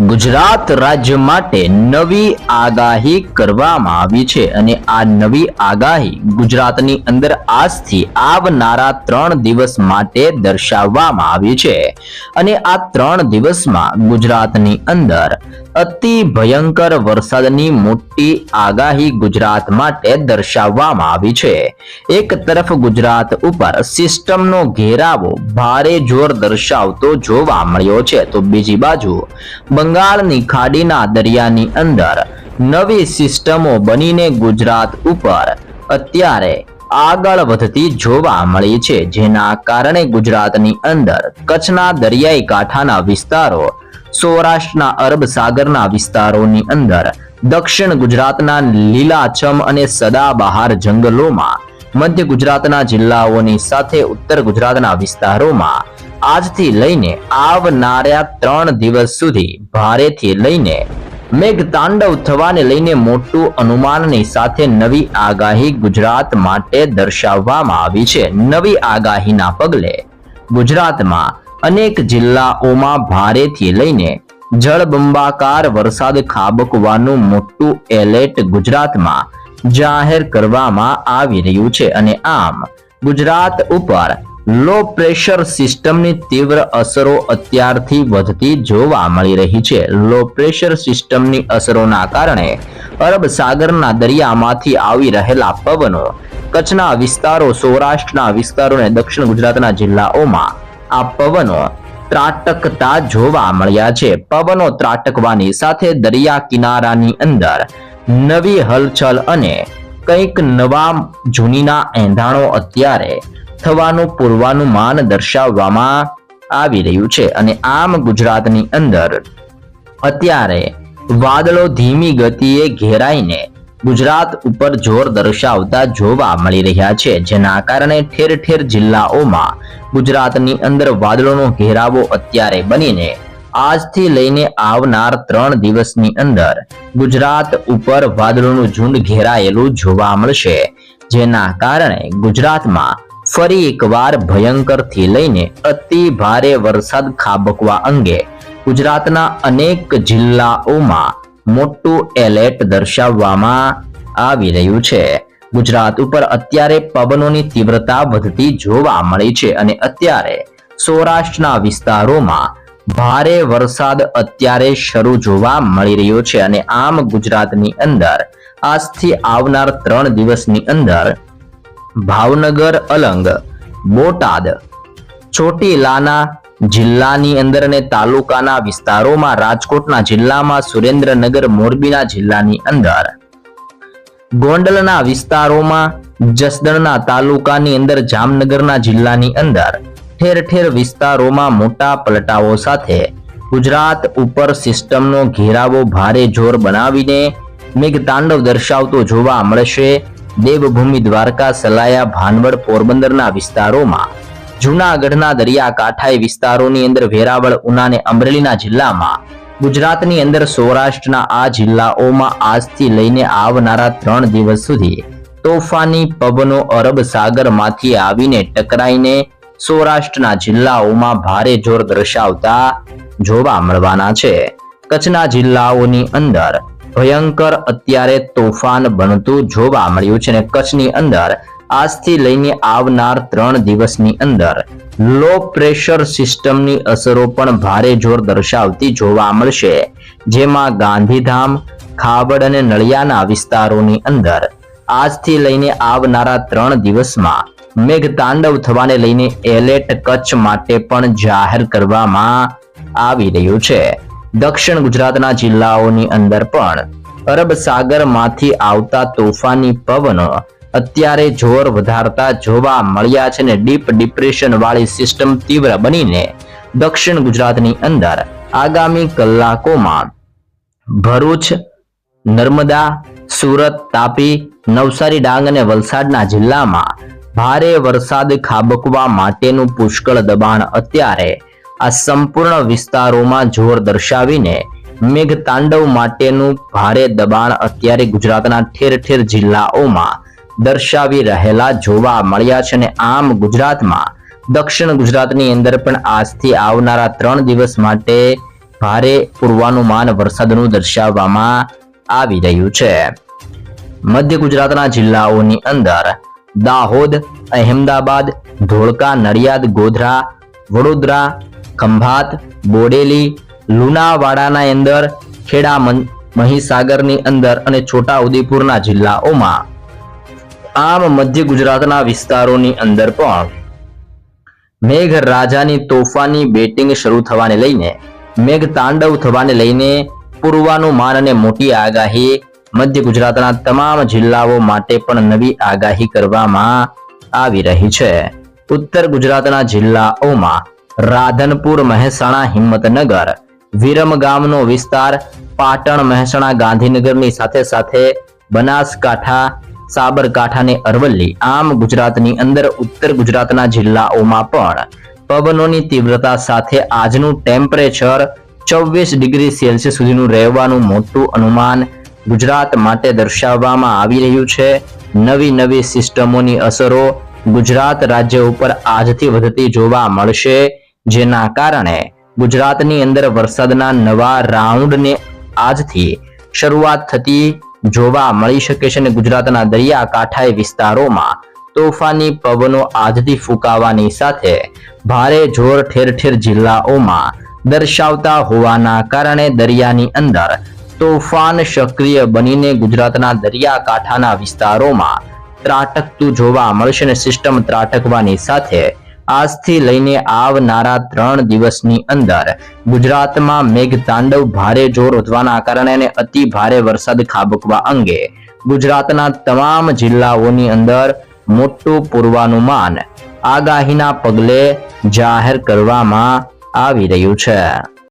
ગુજરાત રાજ્ય માટે નવી આગાહી કરવામાં આવી છે અને આ નવી આગાહી ગુજરાતની અંદર આજથી આવનારા ત્રણ દિવસ માટે દર્શાવવામાં આવી છે. અને આ ત્રણ દિવસમાં ગુજરાતની અંદર અતિ ભયંકર વરસાદની મોટી આગાહી ગુજરાત માટે દર્શાવવામાં આવી છે. એક તરફ ગુજરાત ઉપર સિસ્ટમનો ઘેરાવો ભારે જોર દર્શાવતો જોવા મળ્યો છે, તો બીજી બાજુ બંગાળની ખાડીના દરિયાની અંદર નવી સિસ્ટમો બનીને ગુજરાત ઉપર અત્યારે આગળ વધતી જોવા મળી છે, જેના કારણે ગુજરાતની અંદર કચ્છના દરિયાઈ કાંઠાના વિસ્તારો સૌરાષ્ટ્રના અરબ સાગરના વિસ્તારોની અંદર દક્ષિણ ગુજરાતના લીલાછમ અને સદાબહાર જંગલોમાં મધ્ય ગુજરાતના જિલ્લાઓની સાથે ઉત્તર ગુજરાતના વિસ્તારોમાં આજથી લઈને આવનારા ત્રણ દિવસ સુધી ભારેથી લઈને મેઘતાંડવ થવાને લઈને મોટું અનુમાનની સાથે નવી આગાહી ગુજરાત માટે દર્શાવવામાં આવી છે. નવી આગાહીના પગલે ગુજરાતમાં અનેક જિલ્લાઓમાં ભારેથી લઈને જળબંબાકાર વરસાદ ખાબકવાનું મોટું એલર્ટ ગુજરાતમાં જાહેર કરવામાં આવી રહ્યું છે. અને આમ, ગુજરાત ઉપર લો પ્રેશર સિસ્ટમની તીવ્ર અસરો અત્યારથી વધતી જોવા મળી રહી છે. લો પ્રેશર સિસ્ટમની અસરોના કારણે અરબ સાગરના દરિયામાંથી આવી રહેલા પવનો કચ્છના વિસ્તારો, સૌરાષ્ટ્રના વિસ્તારો અને દક્ષિણ ગુજરાતના જિલ્લાઓમાં આ પવનો ત્રાટકતા જોવા મળ્યા છે. પવનો ત્રાટકવાની સાથે દરિયા કિનારાની અંદર નવી હલચલ અને કંઈક નવા જૂનીના એંધાણો અત્યારે થવાનું પૂર્વાનુમાન દર્શાવવામાં આવી રહ્યું છે અને આમ ગુજરાતની અંદર અત્યારે વાદળો ધીમી ગતિએ ઘેરાઈને ગુજરાત ઉપર જોર દર્શાવતા જોવા મળી રહ્યા છે, જેના કારણે ઠેર ઠેર જિલ્લાઓમાં ગુજરાતની અંદર વાદળોનો ઘેરાવો અત્યારે બનીને આજથી લઈને આવનાર ત્રણ દિવસની અંદર ગુજરાત ઉપર વાદળોનું ઝુંડ ઘેરાયેલું જોવા મળશે, જેના કારણે ગુજરાતમાં ફરી એકવાર ભયંકરથી લઈને અતિ ભારે વરસાદ ખાબકવા અંગે ગુજરાતના અનેક જિલ્લાઓમાં મોટું એલર્ટ દર્શાવવામાં આવી રહ્યું છે. ગુજરાત ઉપર અત્યારે પવનોની તીવ્રતા વધતી જોવા મળી છે અને અત્યારે સૌરાષ્ટ્રના વિસ્તારોમાં ભારે વરસાદ અત્યારે શરૂ જોવા મળી રહ્યો છે અને આમ ગુજરાતની અંદર આજથી આવનાર ત્રણ દિવસની અંદર ભાવનગર, અલંગ, બોટાદ, ચોટીલાના જિલ્લાની અંદર અને તાલુકાના વિસ્તારોમાં રાજકોટના જિલ્લામાં, સુરેન્દ્રનગર, મોરબીના જિલ્લાની અંદર. ગોંડલના વિસ્તારોમાં, જસદણના તાલુકાની અંદર, જામનગરના જિલ્લાની અંદર. ઠેર ઠેર વિસ્તારોમાં મોટા પલટાઓ સાથે ગુજરાત ઉપર સિસ્ટમનો ઘેરાવો ભારે જોર બનાવીને મેઘતાંડવ દર્શાવતો જોવા મળશે. દેવભૂમિ દ્વારકા, સલાયા, ભાનવડ પોરબંદરના વિસ્તારોમાં જૂનાગઢના દરિયાકાંઠાએ વિસ્તારોની અંદર વેરાવળ ઉના અને અમરેલીના જિલ્લામાં. ગુજરાતની અંદર સૌરાષ્ટ્રના આ જિલ્લાઓમાં આજથી લઈને આવનારા ત્રણ દિવસ સુધી તોફાની પવનો અરબ સાગરમાંથી આવીને ટકરાઈને સૌરાષ્ટ્રના જિલ્લાઓમાં ભારે જોર દર્શાવતા જોવા મળવાના છે. કચ્છના જિલ્લાઓની અંદર ભયંકર અત્યારે તોફાન બનતું જોવા મળ્યું છે અને કચ્છની અંદર આજથી લઈને આવનાર ત્રણ દિવસની અંદર લો પ્રેશર સિસ્ટમની અસરો પણ ભારે જોર દર્શાવતી જોવા મળશે. જેમાં ગાંધીધામ, ખાવડ અને નળિયાના વિસ્તારોની અંદર આજથી લઈને આવનારા ત્રણ દિવસમાં મેઘતાંડવ થવાને લઈને એલર્ટ કચ્છ માટે પણ જાહેર કરવામાં આવી રહ્યું છે. દક્ષિણ ગુજરાતના જિલ્લાઓની અંદર પણ અરબ સાગરમાંથી આવતા તોફાની પવનો અત્યારે જોર વધારતા જોવા મળ્યા છે ને ડીપ ડિપ્રેશન વાળી સિસ્ટમ તીવ્ર બનીને દક્ષિણ ગુજરાતની અંદર આગામી કલાકોમાં ભરૂચ, નર્મદા, સુરત, તાપી, નવસારી, ડાંગ અને વલસાડના જિલ્લામાં ભારે વરસાદ ખાબકવા માટેનું પુષ્કળ દબાણ અત્યારે આ સંપૂર્ણ વિસ્તારોમાં જોર દર્શાવીને મેઘતાંડવ માટેનું ભારે દબાણ અત્યારે ગુજરાતના ઠેર ઠેર જિલ્લાઓમાં દર્શાવી રહેલા જોવા મળ્યા છે અને આમ ગુજરાતમાં, દક્ષિણ ગુજરાતની અંદર પણ આજથી આવનારા ત્રણ દિવસ માટે ભારે પૂર્વાનુમાન વરસાદનું દર્શાવવામાં આવી રહ્યું છે. મધ્ય ગુજરાતના જિલ્લાઓની અંદર, દાહોદ, અહેમદાબાદ, ધોળકા, નડિયાદ, ગોધરા, વડોદરા, ખંભાત, બોડેલી, લુણાવાડાના અંદર, ખેડા મહીસાગરની અંદર અને છોટા ઉદેપુરના જિલ્લાઓમાં આમ મધ્ય ગુજરાતના વિસ્તારોની અંદર પણ મેઘ રાજાની તોફાની બેટિંગ શરૂ થવાને લઈને મેઘ તાંડવ થવાને લઈને પૂર્વાનુમાન મોટી આગાહી મધ્ય ગુજરાતના તમામ જિલ્લાઓ માટે પણ નવી આગાહી કરવામાં આવી રહી છે. ઉત્તર ગુજરાતના જિલ્લાઓમાં રાધનપુર, મહેસાણા, હિંમતનગર વિરમગામનો વિસ્તાર, પાટણ, મહેસાણા, ગાંધીનગરની સાથે સાથે બનાસકાંઠા સાબરકાંઠા અને અરવલ્લી, આમ ગુજરાતની અંદર ઉત્તર ગુજરાતના જિલ્લાઓમાં પણ પવનોની તીવ્રતા સાથે આજનું ટેમ્પરેચર ચોવીસ ડિગ્રી સેલ્સિયસ સુધીનું રહેવાનું મોટું અનુમાન ગુજરાત માટે દર્શાવવામાં આવી રહ્યું છે. નવી નવી સિસ્ટમોની અસરો ગુજરાત રાજ્ય ઉપર આજથી વધતી જોવા મળશે, જેના કારણે ગુજરાતની અંદર વરસાદના નવા રાઉન્ડને આજથી શરૂઆત થતી જોવા મળી શકે છે અને ગુજરાતના દરિયાકાંઠાએ વિસ્તારોમાં તોફાની પવનો આજથી ફૂંકાવાની સાથે ભારે જોર ઠેર ઠેર જિલ્લાઓમાં દર્શાવતા હોવાના કારણે દરિયાની અંદર તોફાન સક્રિય બનીને ગુજરાતના દરિયાકાંઠાના વિસ્તારોમાં ત્રાટકતું જોવા મળશે અને સિસ્ટમ ત્રાટકવાની સાથે આજથી લઈને આવનારા ત્રણ દિવસની અંદર ગુજરાતમાં મેઘ તાંડવ ભારે જોર વધવાના કારણે અને અતિ ભારે વરસાદ ખાબકવા અંગે ગુજરાતના તમામ જિલ્લાઓની અંદર મોટું પૂર્વાનુમાન આગાહીના પગલે જાહેર કરવામાં આવી રહ્યું છે.